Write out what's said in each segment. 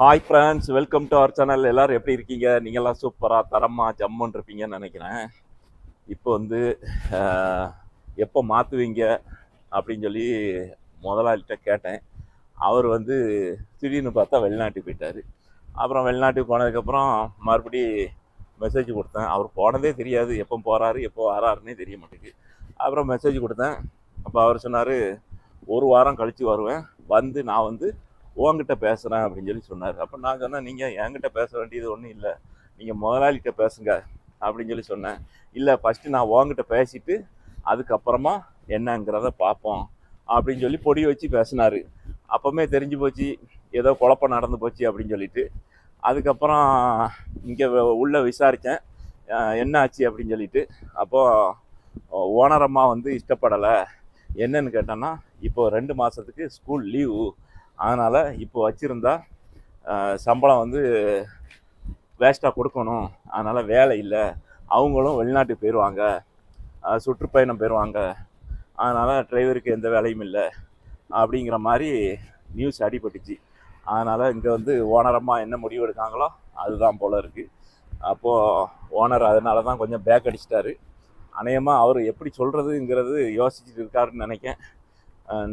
Hi friends welcome to our channel எல்லோரும் எப்படி இருக்கீங்க? நீங்கள்லாம் சூப்பராக தரமாக ஜம்முன்னு இருப்பீங்கன்னு நினைக்கிறேன். இப்போ வந்து எப்போ மாற்றுவீங்க அப்படின்னு சொல்லி முதலாளிகிட்ட கேட்டேன். அவர் வந்து திடீர்னு பார்த்தா வெளிநாட்டுக்கு போயிட்டார். அப்புறம் வெளிநாட்டுக்கு போனதுக்கப்புறம் மறுபடி மெசேஜ் கொடுத்தேன். அவர் போனதே தெரியாது. எப்போ போகிறாரு எப்போ வராருன்னே தெரிய மாட்டேங்குது. அப்புறம் மெசேஜ் கொடுத்தேன். அப்போ அவர் சொன்னார் ஒரு வாரம் கழித்து வருவேன். வந்து நான் வந்து உங்ககிட்ட பேசுகிறேன் அப்படின்னு சொல்லி சொன்னார். அப்போ நான் சொன்னேன் நீங்கள் என்கிட்ட பேச வேண்டியது ஒன்றும் இல்லை. நீங்கள் முதலாளிகிட்ட பேசுங்க அப்படின்னு சொல்லி சொன்னேன். இல்லை ஃபஸ்ட்டு நான் உங்ககிட்ட பேசிட்டு அதுக்கப்புறமா என்னங்கிறத பார்ப்போம் அப்படின்னு சொல்லி பொடி வச்சு பேசினார். அப்போவுமே தெரிஞ்சு போச்சு ஏதோ குழப்பம் நடந்து போச்சு அப்படின்னு சொல்லிட்டு. அதுக்கப்புறம் இங்கே உள்ளே விசாரித்தேன் என்ன ஆச்சு அப்படின்னு சொல்லிட்டு. அப்போது ஓனரம்மா வந்து இஷ்டப்படலை. என்னன்னு கேட்டேன்னா இப்போ ரெண்டு மாதத்துக்கு ஸ்கூல் லீவு அதனால் இப்போ வச்சுருந்தா சம்பளம் வந்து வேஸ்ட்டாக கொடுக்கணும். அதனால் வேலை இல்லை. அவங்களும் வெளிநாட்டுக்கு போயிடுவாங்க சுற்றுப்பயணம் போயிடுவாங்க அதனால் டிரைவருக்கு எந்த வேலையும் இல்லை. அப்படிங்கிற மாதிரி நியூஸ் அடிபட்டுச்சு. அதனால் இங்கே வந்து ஓனரமாக என்ன முடிவு எடுக்காங்களோ அதுதான் போல் இருக்குது அப்போது ஓனர் அதனால தான் கொஞ்சம் பேக் அடிச்சிட்டாரு. அநேகமாக அவர் எப்படி சொல்கிறதுங்கிறது யோசிச்சுட்டு இருக்காருன்னு நினைக்கேன்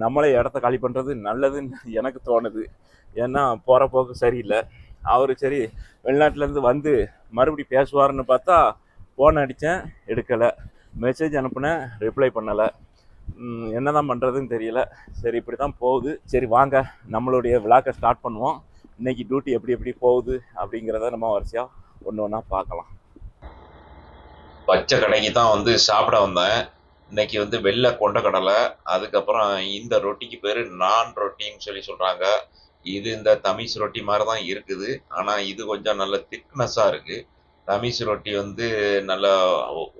நம்மளே இடத்த காலி பண்ணுறது நல்லதுன்னு எனக்கு தோணுது. ஏன்னா போகிற போக்கு சரியில்லை. அவர் சரி வெளிநாட்டிலேருந்து வந்து மறுபடி பேசுவாருன்னு பார்த்தா ஃபோன் அடித்தேன் எடுக்கலை. மெசேஜ் அனுப்புனேன் ரிப்ளை பண்ணலை. என்ன தான் பண்ணுறதுன்னு தெரியல. சரி இப்படி தான் போகுது. சரி வாங்க. நம்மளுடைய விழாக்கை ஸ்டார்ட் பண்ணுவோம். இன்னைக்கு டியூட்டி எப்படி எப்படி போகுது அப்படிங்கிறத நம்ம வரிசையாக ஒன்று ஒன்றா பார்க்கலாம். பச்சை கடைக்கு தான் வந்து சாப்பிட வந்தேன். இன்னைக்கு வந்து வெள்ளை கொண்ட கடலை அதுக்கப்புறம் இந்த ரொட்டிக்கு பேர் நான் ரொட்டின்னு சொல்லி சொல்கிறாங்க இது இந்த தமிஸ் ரொட்டி மாதிரி தான் இருக்குது. ஆனால் இது கொஞ்சம் நல்ல திக்னஸாக இருக்குது தமிஸ் ரொட்டி வந்து நல்லா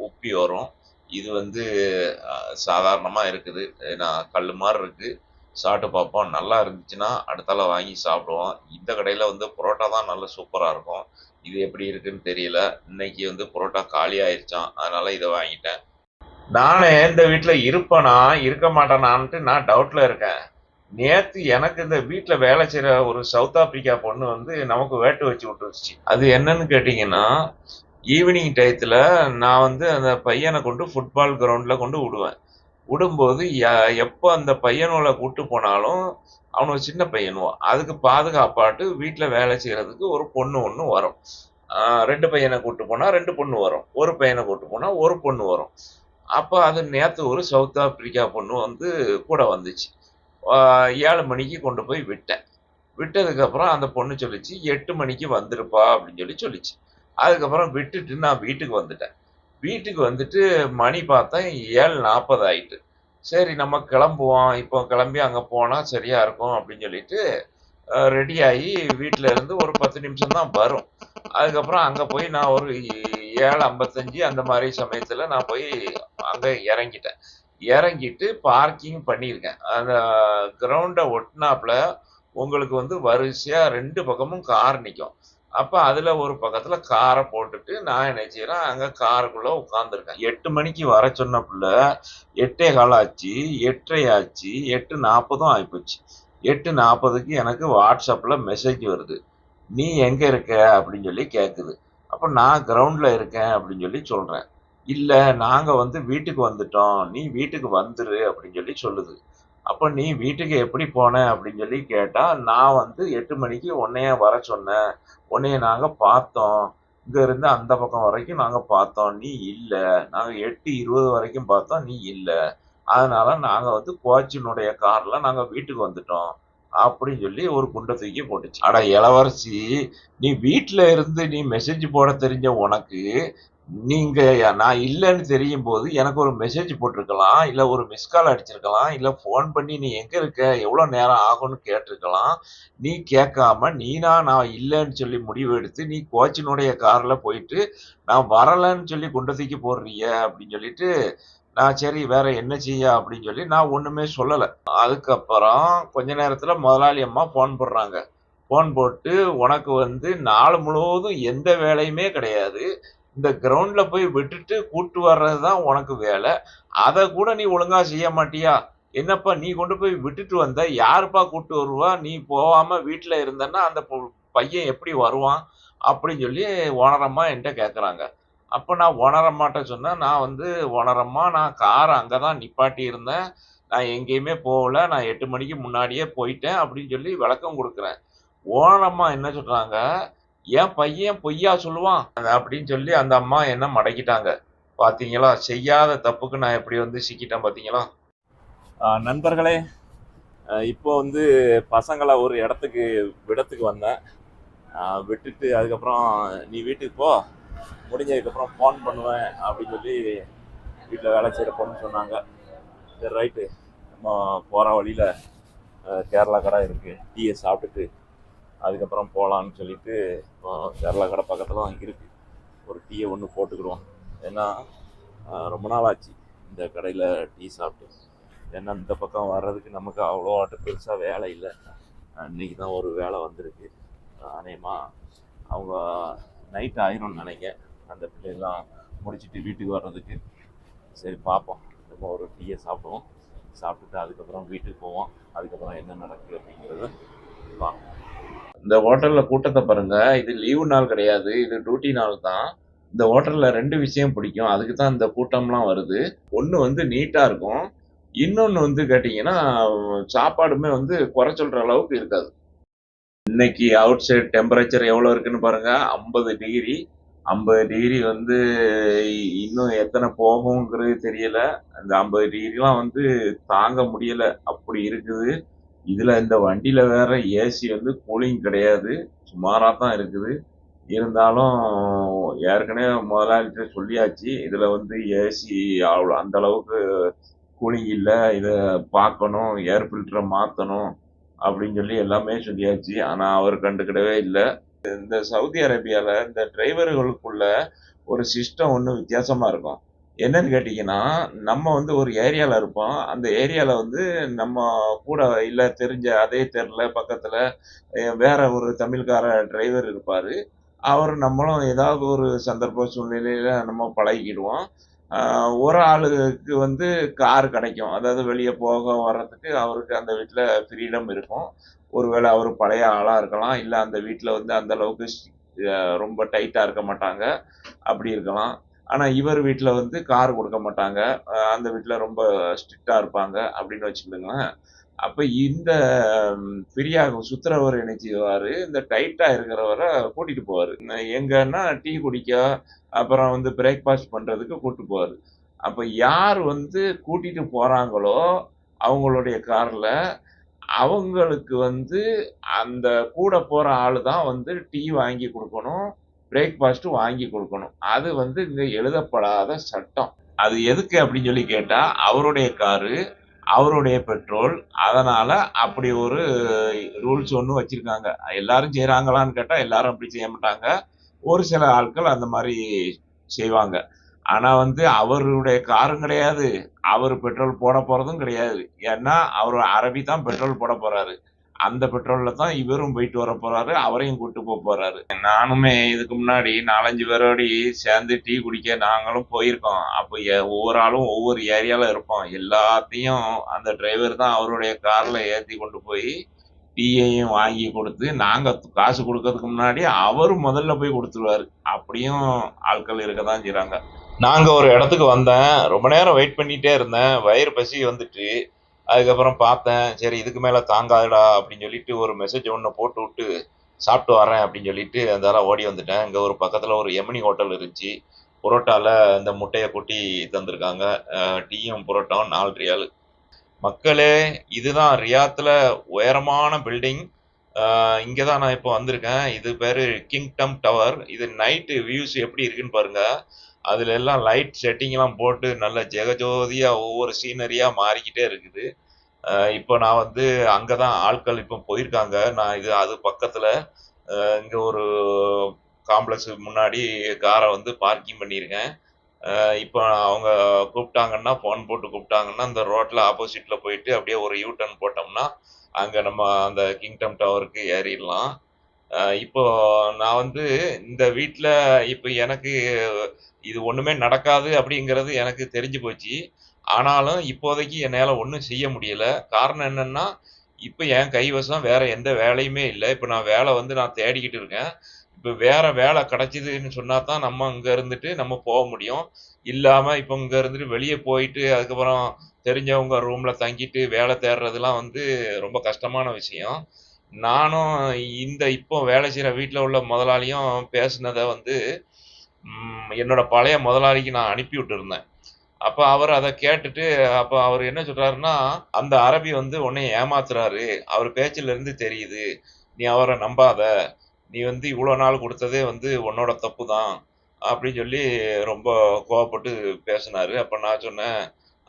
உப்பி வரும். இது வந்து சாதாரணமாக இருக்குது. நான் கல் மாதிரி இருக்குது சாப்பிட்டு பார்ப்போம். நல்லா இருந்துச்சுன்னா அடுத்தால வாங்கி சாப்பிடுவோம். இந்த கடையில் வந்து புரோட்டா தான் நல்ல சூப்பராக இருக்கும். இது எப்படி இருக்குன்னு தெரியல. இன்னைக்கு வந்து புரோட்டா காலி ஆயிடுச்சான் அதனால் இதை வாங்கிட்டேன். நானே இந்த வீட்டில் இருப்பேனா? இருக்க மாட்டேனான்ட்டு நான் டவுட்டில் இருக்கேன். நேற்று எனக்கு இந்த வீட்டில் வேலை செய்கிற ஒரு சவுத் ஆப்பிரிக்கா பொண்ணு வந்து நமக்கு வேட்டு வச்சு விட்டுருச்சு. அது என்னன்னு கேட்டிங்கன்னா ஈவினிங் டயத்தில் நான் வந்து அந்த பையனை கொண்டு ஃபுட்பால் கிரவுண்டில் கொண்டு விடுவேன். விடும்போது எப்போ அந்த பையனோட கூட்டு போனாலும் அவனுக்கு சின்ன பையனும் அதுக்கு பாதுகாப்பாட்டு வீட்டில் வேலை செய்கிறதுக்கு ஒரு பொண்ணு ஒன்று வரும். ரெண்டு பையனை கூட்டு போனால் ரெண்டு பொண்ணு வரும். ஒரு பையனை கூட்டு போனால் ஒரு பொண்ணு வரும். அப்போ அது நேற்று ஒரு சவுத் ஆப்பிரிக்கா பொண்ணு வந்து கூட வந்துச்சு. ஏழு மணிக்கு கொண்டு போய் விட்டேன். விட்டதுக்கப்புறம் அந்த பொண்ணு சொல்லிச்சு எட்டு மணிக்கு வந்துருப்பா அப்படின்னு சொல்லி சொல்லிச்சு. அதுக்கப்புறம் விட்டுட்டு நான் வீட்டுக்கு வந்துட்டேன். வீட்டுக்கு வந்துட்டு மணி பார்த்தேன் ஏழு நாற்பது ஆயிட்டு. சரி நம்ம கிளம்புவோம். இப்போ கிளம்பி அங்கே போனால் சரியா இருக்கும் அப்படின்னு சொல்லிட்டு ரெடி ஆகி வீட்டில் இருந்து ஒரு பத்து நிமிஷம் தான் வரும். அதுக்கப்புறம் அங்கே போய் நான் ஒரு ஏழு ஐம்பத்தஞ்சு அந்த மாதிரி சமயத்தில் நான் போய் அங்கே இறங்கிட்டேன். இறங்கிட்டு பார்க்கிங் பண்ணியிருக்கேன். அந்த கிரவுண்டை ஒட்டினாப்புல உங்களுக்கு வந்து வரிசையாக ரெண்டு பக்கமும் கார் நிற்கும் அப்போ அதில் ஒரு பக்கத்தில் காரை போட்டுட்டு நான் என்ன செய்கிறேன் அங்கே காருக்குள்ளே உட்காந்துருக்கேன் எட்டு மணிக்கு வர சொன்ன எட்டே கால் ஆச்சு எட்டரை ஆச்சு எட்டு நாற்பதும் ஆகிப்போச்சு எட்டு நாற்பதுக்கு எனக்கு வாட்ஸ்அப்பில் மெசேஜ் வருது. நீ எங்கே இருக்க? அப்படின்னு சொல்லி கேட்குது அப்போ நான் கிரவுண்டில் இருக்கேன் அப்படின்னு சொல்லி சொல்கிறேன் இல்லை நாங்கள் வந்து வீட்டுக்கு வந்துட்டோம். நீ வீட்டுக்கு வந்துரு அப்படின்னு சொல்லி சொல்லுது. அப்போ நீ வீட்டுக்கு எப்படி போன அப்படின்னு சொல்லி கேட்டால் நான் வந்து எட்டு மணிக்கு உன்னைய வர சொன்னேன். உன்னைய நாங்கள் பார்த்தோம். இங்கேருந்து அந்த பக்கம் வரைக்கும் நாங்கள் பார்த்தோம். நீ இல்லை. நாங்கள் எட்டு இருபது வரைக்கும் பார்த்தோம். நீ இல்லை. அதனால் நாங்கள் வந்து கோச்சினுடைய காரில் நாங்கள் வீட்டுக்கு வந்துட்டோம். அப்படின்னு சொல்லி ஒரு குண்டை தூக்கி போட்டுச்சு. அட இளவரசி நீ வீட்டில் இருந்து நீ மெசேஜ் போட தெரிஞ்ச உனக்கு நீங்க நான் இல்லைன்னு தெரியும் போது எனக்கு ஒரு மெசேஜ் போட்டிருக்கலாம் இல்லை ஒரு மிஸ்கால் அடிச்சிருக்கலாம் இல்லை ஃபோன் பண்ணி நீ எங்கே இருக்க எவ்வளோ நேரம் ஆகும்னு கேட்டிருக்கலாம். நீ கேட்காம நீனா நான் இல்லைன்னு சொல்லி முடிவு எடுத்து நீ கோச்சினுடைய காரில் போயிட்டு நான் வரலைன்னு சொல்லி குண்டை தூக்கி போடுறிய அப்படின்னு சொல்லிட்டு நான் சரி வேற என்ன செய்ய? அப்படின்னு சொல்லி நான் ஒண்ணுமே சொல்லலை. அதுக்கப்புறம் கொஞ்ச நேரத்துல முதலாளி அம்மா ஃபோன் போடுறாங்க. ஃபோன் போட்டு உனக்கு வந்து நாள் முழுவதும் எந்த வேலையுமே கிடையாது. இந்த கிரவுண்டில் போய் விட்டுட்டு கூட்டு வர்றது தான் உனக்கு வேலை. அதை கூட நீ ஒழுங்காக செய்ய மாட்டியா? என்னப்பா நீ கொண்டு போய் விட்டுட்டு வந்த? யாருப்பா கூட்டு வருவா? நீ போகாம வீட்டில் இருந்தன்னா அந்த பையன் எப்படி வருவான்? அப்படின்னு சொல்லி ஓனரம்மா என்கிட்ட கேட்குறாங்க அப்போ நான் ஓனரம்மாட்ட சொன்னேன். நான் வந்து ஓனரம்மா நான் காரை அங்கே தான் நிப்பாட்டி இருந்தேன் நான் எங்கேயுமே போகல. நான் எட்டு மணிக்கு முன்னாடியே போயிட்டேன் அப்படின்னு சொல்லி விளக்கம் கொடுக்குறேன். ஓனரம்மா என்ன சொல்கிறாங்க என் பையன் பொய்யா சொல்லுவான் அப்படின்னு சொல்லி அந்த அம்மா என்ன மடக்கிட்டாங்க. பார்த்தீங்களா செய்யாத தப்புக்கு நான் எப்படி வந்து சிக்கிட்டேன் பார்த்தீங்களா நண்பர்களே இப்போ வந்து பசங்களை ஒரு இடத்துக்கு விடத்துக்கு வந்தேன். விட்டுட்டு அதுக்கப்புறம் நீ வீட்டுக்கு போ. முடிஞ்சதுக்கப்புறம் ஃபோன் பண்ணுவேன் அப்படின்னு சொல்லி வீட்டில் வேலை செய்கிற பொண்ணு சொன்னாங்க. சரி ரைட்டு நம்ம போகிற வழியில் கேரளா கடை இருக்குது டீயை சாப்பிட்டுட்டு அதுக்கப்புறம் போகலான்னு சொல்லிட்டு கேரளா கடை பக்கத்தில் தான் இருக்குது ஒரு டீயை ஒன்று போட்டுக்கிடுவோம். ஏன்னா ரொம்ப நாள் ஆச்சு இந்த கடையில் டீ சாப்பிட்டு. ஏன்னா இந்த பக்கம் வர்றதுக்கு நமக்கு அவ்வளோ பெருசாக வேலை இல்லை. அன்றைக்கி தான் ஒரு வேலை வந்திருக்கு. அநேகமாக அவங்க நைட் ஆயிரும்னு நினைக்கிறேன். அந்த பிள்ளைலாம் முடிச்சுட்டு வீட்டுக்கு வர்றதுக்கு. சரி பார்ப்போம் நம்ம ஒரு டீயை சாப்பிடுவோம். சாப்பிட்டுட்டு அதுக்கப்புறம் வீட்டுக்கு போவோம். அதுக்கப்புறம் என்ன நடக்குது அப்படிங்கிறது பார்ப்போம். இந்த ஹோட்டலில் கூட்டத்தை பாருங்கள் இது லீவு நாள் கிடையாது. இது டியூட்டி நாள் தான். இந்த ஹோட்டலில் ரெண்டு விஷயம் பிடிக்கும். அதுக்கு தான் இந்த கூட்டம்லாம் வருது. ஒன்று வந்து நீட்டாக இருக்கும். இன்னொன்று வந்து கேட்டிங்கன்னா சாப்பாடுமே வந்து குறை சொல்கிற அளவுக்கு இருக்காது. இன்னைக்கு அவுட் சைட் டெம்பரேச்சர் எவ்வளோ இருக்குன்னு பாருங்கள் ஐம்பது டிகிரி ஐம்பது டிகிரி வந்து இன்னும் எத்தனை போகுங்கிறது தெரியல. அந்த ஐம்பது டிகிரிலாம் வந்து தாங்க முடியல. அப்படி இருக்குது. இதுல இந்த வண்டியில வேற ஏசி வந்து கூலிங் கிடையாது. சுமாரா தான் இருக்குது. இருந்தாலும் ஏற்கனவே முதலாளிகிட்ட சொல்லியாச்சு. இதுல வந்து ஏசி அவ்வளோ அந்த அளவுக்கு கூலிங் இல்லை. இதை பார்க்கணும். ஏர் ஃபில்டரை மாற்றணும் அப்படின்னு சொல்லி எல்லாமே சொல்லியாச்சு. ஆனால் அவர் கண்டுக்கிடவே இல்லை. இந்த சவுதி அரேபியாவில் இந்த டிரைவர்களுக்குள்ள ஒரு சிஸ்டம் ஒன்று வித்தியாசமாக இருக்கும். என்னன்னு கேட்டிங்கன்னா நம்ம வந்து ஒரு ஏரியாவில் இருப்போம். அந்த ஏரியாவில் வந்து நம்ம கூட இல்லை தெரிஞ்ச அதே தெருல பக்கத்தில் வேற ஒரு தமிழ்கார டிரைவர் இருப்பார். அவர் நம்மளும் ஏதாவது ஒரு சந்தர்ப்ப சூழ்நிலையில் நம்ம பழகிக்கிடுவோம். ஒரு ஆளுக்கு வந்து கார் கிடைக்கும். அதாவது வெளியே போக வர்றதுக்கு அவருக்கு அந்த வீட்டில் ஃப்ரீடம் இருக்கும். ஒருவேளை அவர் பழைய ஆளாக இருக்கலாம். இல்லை அந்த வீட்டில் வந்து அந்த அளவுக்கு ரொம்ப டைட்டாக இருக்க மாட்டாங்க. அப்படி இருக்கலாம். ஆனால் இவர் வீட்டில் வந்து கார் கொடுக்க மாட்டாங்க. அந்த வீட்டில் ரொம்ப ஸ்ட்ரிக்டாக இருப்பாங்க அப்படின்னு வச்சுக்கோங்களேன். அப்போ இந்த ஃப்ரீயாக சுத்துறவர் என்ன செய்வார் இந்த டைட்டாக இருக்கிறவரை கூட்டிகிட்டு போவார். எங்கன்னா டீ குடிக்க அப்புறம் வந்து பிரேக்ஃபாஸ்ட் பண்ணுறதுக்கு கூப்பிட்டு போவார். அப்போ யார் வந்து கூட்டிகிட்டு போகிறாங்களோ அவங்களுடைய காரில் அவங்களுக்கு வந்து அந்த கூட போகிற ஆள் தான் வந்து டீ வாங்கி கொடுக்கணும் பிரேக்ஃபாஸ்ட் வாங்கி கொடுக்கணும். அது வந்து இங்கே எழுதப்படாத சட்டம். அது எதுக்கு அப்படின்னு சொல்லி கேட்டால் அவருடைய காரு அவருடைய பெட்ரோல் அதனால் அப்படி ஒரு ரூல்ஸ் ஒன்று வச்சுருக்காங்க. எல்லாரும் செய்கிறாங்களான்னு கேட்டால் எல்லாரும் அப்படி செய்ய மாட்டாங்க. ஒரு சில ஆட்கள் அந்த மாதிரி செய்வாங்க. ஆனால் வந்து அவருடைய காரும் கிடையாது. அவர் பெட்ரோல் போட போகிறதும் கிடையாது. ஏன்னா அவர் அரபி தான் பெட்ரோல் போட போகிறாரு அந்த பெட்ரோலில் தான் இவரும் போயிட்டு வர போகிறாரு அவரையும் கூட்டு போக போகிறாரு நானுமே இதுக்கு முன்னாடி நாலஞ்சு பேரோடி சேர்ந்து டீ குடிக்க நாங்களும் போயிருக்கோம். அப்போ ஒவ்வொரு ஆளும் ஒவ்வொரு ஏரியாவில் இருப்போம். எல்லாத்தையும் அந்த டிரைவர் தான் அவருடைய காரில் ஏற்றி கொண்டு போய் டீயையும் வாங்கி கொடுத்து நாங்கள் காசு கொடுக்கறதுக்கு முன்னாடி அவர் முதல்ல போய் கொடுத்துருவாரு. அப்படியும் ஆட்கள் இருக்க தான் செய்கிறாங்க நாங்கள் ஒரு இடத்துக்கு வந்தேன். ரொம்ப நேரம் வெயிட் பண்ணிகிட்டே இருந்தேன். வயிறு பசி வந்துட்டு அதுக்கப்புறம் பார்த்தேன் சரி இதுக்கு மேலே தாங்காதுடா அப்படின்னு சொல்லிட்டு ஒரு மெசேஜ் ஒன்று போட்டு விட்டு சாப்பிட்டு வரேன் அப்படின்னு சொல்லிட்டு அதெல்லாம் ஓடி வந்துட்டேன். இங்கே ஒரு பக்கத்தில் ஒரு எமினி ஹோட்டல் இருந்துச்சு. புரோட்டாவில் இந்த முட்டையை கொட்டி தந்திருக்காங்க. டீயும் புரோட்டாவும் நாலு ரியால் மக்களே இதுதான் ரியாத்தில் உயரமான பில்டிங் இங்கே தான் நான் இப்போ வந்திருக்கேன். இது பேர் கிங்டம் டவர் இது நைட்டு வியூஸ் எப்படி இருக்குன்னு பாருங்கள் அதுல எல்லாம் லைட் செட்டிங்லாம் போட்டு நல்ல ஜெகஜோதியா ஒவ்வொரு சீனரியா மாறிக்கிட்டே இருக்குது. இப்போ நான் வந்து அங்கே தான் ஆட்கள் இப்போ போயிருக்காங்க. நான் இது அது பக்கத்தில் இங்கே ஒரு காம்ப்ளெக்ஸ் முன்னாடி காரை வந்து பார்க்கிங் பண்ணியிருக்கேன். இப்போ அவங்க கூப்பிட்டாங்கன்னா ஃபோன் போட்டு கூப்பிட்டாங்கன்னா இந்த ரோட்டில் ஆப்போசிட்டில் போயிட்டு அப்படியே ஒரு யூ டர்ன் போட்டோம்னா அங்கே நம்ம அந்த கிங்டம் டவருக்கு ஏறிடலாம். இப்போ நான் வந்து இந்த வீட்டில் இப்போ எனக்கு இது ஒன்றுமே நடக்காது அப்படிங்கிறது எனக்கு தெரிஞ்சு போச்சு. ஆனாலும் இப்போதைக்கு என்னால் ஒன்றும் செய்ய முடியல. காரணம் என்னன்னா இப்போ என் கைவசம் வேற எந்த வேலையுமே இல்லை. இப்போ நான் வேலை வந்து நான் தேடிக்கிட்டு இருக்கேன். இப்போ வேற வேலை கிடைச்சிதுன்னு சொன்னா தான் நம்ம இங்க இருந்துட்டு நம்ம போக முடியும். இல்லாம இப்போ இங்க இருந்துட்டு வெளியே போயிட்டு அதுக்கப்புறம் தெரிஞ்சவங்க ரூம்ல தங்கிட்டு வேலை தேடுறதுலாம் வந்து ரொம்ப கஷ்டமான விஷயம். நானும் இந்த இப்போ வேலை செய்கிற வீட்டில் உள்ள முதலாளியும் பேசுனதை வந்து என்னோட பழைய முதலாளிக்கு நான் அனுப்பி விட்டுருந்தேன். அப்போ அவர் அதை கேட்டுட்டு அப்போ அவர் என்ன சொல்கிறாருன்னா அந்த அரபி வந்து உன்னை ஏமாத்துறாரு. அவர் பேச்சிலிருந்து தெரியுது. நீ அவரை நம்பாத. நீ வந்து இவ்வளோ நாள் கொடுத்ததே வந்து உன்னோட தப்பு தான் அப்படின்னு சொல்லி ரொம்ப கோவப்பட்டு பேசினாரு. அப்போ நான் சொன்னேன்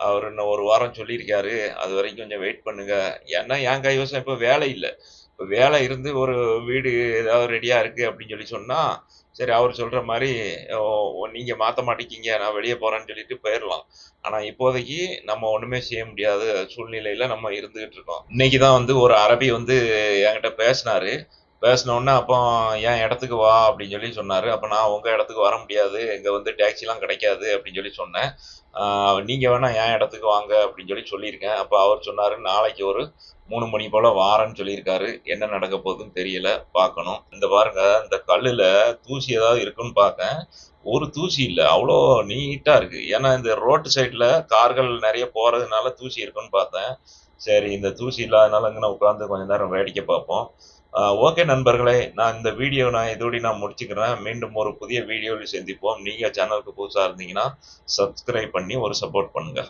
அவர் இன்னும் ஒரு வாரம் சொல்லியிருக்காரு. அது வரைக்கும் கொஞ்சம் வெயிட் பண்ணுங்க. ஏன்னா என் கைவசம் இப்போ வேலை இல்லை. இப்போ வேலை இருந்து ஒரு வீடு ஏதாவது ரெடியாக இருக்குது அப்படின்னு சொல்லி சொன்னால் சரி அவர் சொல்ற மாதிரி ஓ, மாற்ற நீங்க மாத்த மாட்டேங்கிங்க நான் வெளியே போறேன்னு சொல்லிட்டு போயிடலாம் ஆனா இப்போதைக்கு நம்ம ஒண்ணுமே செய்ய முடியாத சூழ்நிலையில நம்ம இருந்துகிட்டு இருக்கோம். இன்னைக்கு தான் வந்து ஒரு அரபி வந்து என்கிட்ட பேசினாரு. பேசினோடனே அப்போ என் இடத்துக்கு வா? அப்படின்னு சொல்லி சொன்னாரு. அப்போ நான் உங்க இடத்துக்கு வர முடியாது. இங்க வந்து டாக்ஸிலாம் கிடைக்காது. அப்படின்னு சொல்லி சொன்னேன். நீங்கள் நீங்க வேணா என் இடத்துக்கு வாங்க? அப்படின்னு சொல்லி சொல்லியிருக்கேன். அப்போ அவர் சொன்னாரு நாளைக்கு ஒரு மூணு மணி போல வாரேன்னு சொல்லியிருக்காரு. என்ன நடக்க போகுதுன்னு தெரியல. பார்க்கணும். இந்த பாருங்க இந்த கல்லுல தூசி ஏதாவது இருக்குன்னு பார்த்தேன். ஒரு தூசி இல்லை. அவ்வளோ நீட்டாக இருக்கு. ஏன்னா இந்த ரோட்டு சைடில் கார்கள் நிறைய போகிறதுனால தூசி இருக்குன்னு பார்த்தேன். சரி இந்த தூசி இல்லாதனால இங்கே உட்காந்து கொஞ்ச நேரம் வேடிக்கை பார்ப்போம். ஓகே நண்பர்களே நான் இந்த வீடியோ நான் இதோடி நான் முடிச்சுக்கிறேன். மீண்டும் ஒரு புதிய வீடியோவில் சந்திப்போம். நீங்கள் சேனலுக்கு புதுசாக இருந்தீங்கன்னா சப்ஸ்கிரைப் பண்ணி ஒரு சப்போர்ட் பண்ணுங்க.